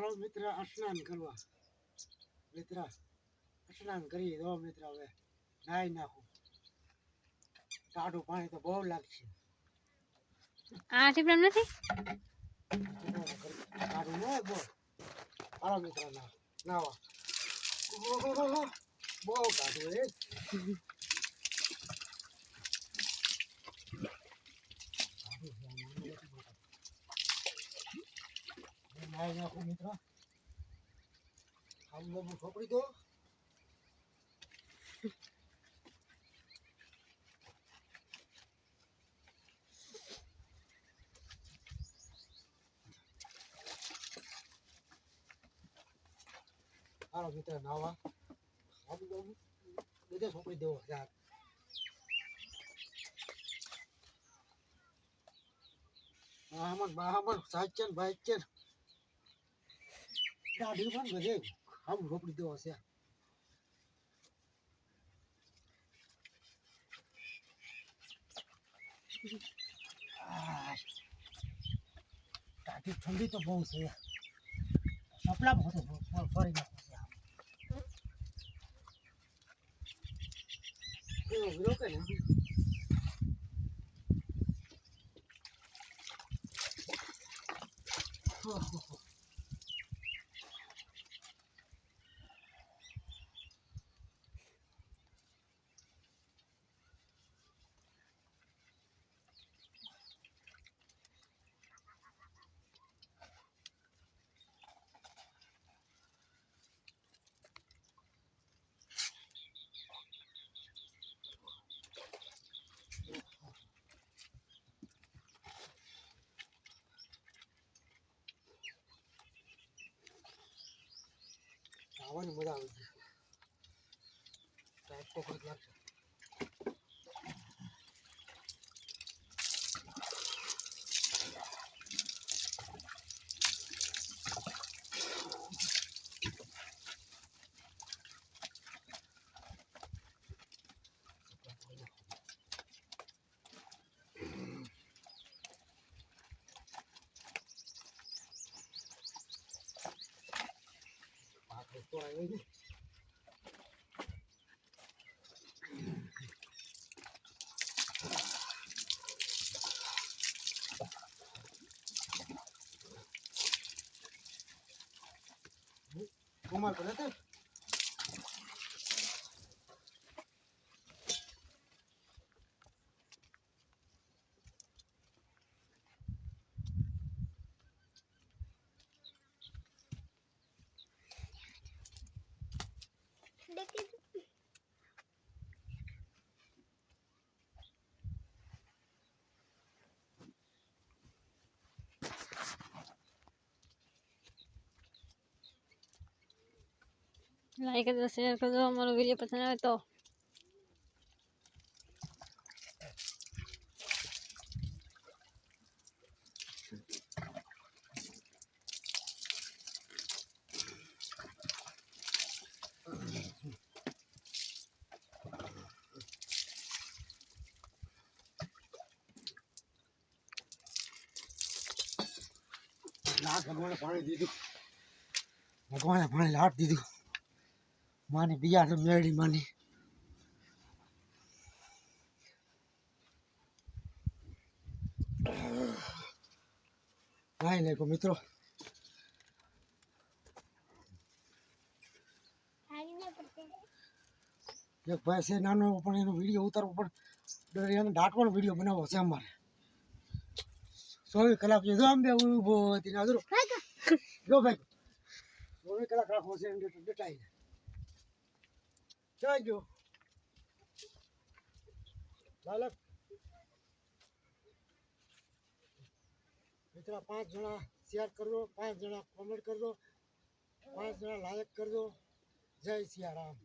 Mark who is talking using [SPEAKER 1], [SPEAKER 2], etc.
[SPEAKER 1] હાલો મિત્ર સ્નાન કરવા. મિત્ર સ્નાન કરી દો મિત્ર હવે નાહી નાખું. ટાઢું પાણી તો બહુ લાગશે.
[SPEAKER 2] આ ટીપડમ નથી?
[SPEAKER 1] ટાઢું ન હોય બહુ હાલો મિત્ર ના નાવા. બહુ કાઢું હે. નાહી નાખું મિત્ર. આમ બાબુ છોકરી દો. હાલો મિત્ર, નાવા. આમ બધે છોકરી દેવો, યાર. બાહામણ બાહામણ સાચન, ભાઈચન. દાઢી પણ બધે આમ રોપડી દેવો છે. દાઢી ઠંડી તો બહુ છે. સપલા બહુ છે ફરી નાખું છે આમ. કરે ને. હો, હો, હો. ખાવાની મજા આવી ગઈ ટાઈટ તો ખોટ લાગશે ભાખરી તો આવી
[SPEAKER 2] લાઈક કરજો શેર કરજો અમારો વીડિયો પસંદ આવે તો
[SPEAKER 1] ભગવાને પાણી દીધું ભગવાને પાણી લાટ દીધું માની બીજા તો મેળી માની. નાઈ નાખો મિત્રો. એક ભાઈ છે નાનો પણ એનો વીડિયો ઉતારવો પણ એને દાંટવાનો વીડિયો બનાવવો છે અમારે. ચોવીસ કલાક જો આમ બે ઊભો હતી ના જો ભાઈ. ચોવીસ કલાક રાખવો છે એમ ડટાઈ જાય ગયો બાલક મિત્ર, પાંચ જણા શેર કરજો, પાંચ જણા કોમેન્ટ કરજો, પાંચ જણા લાયક કરજો. જય સિયારામ.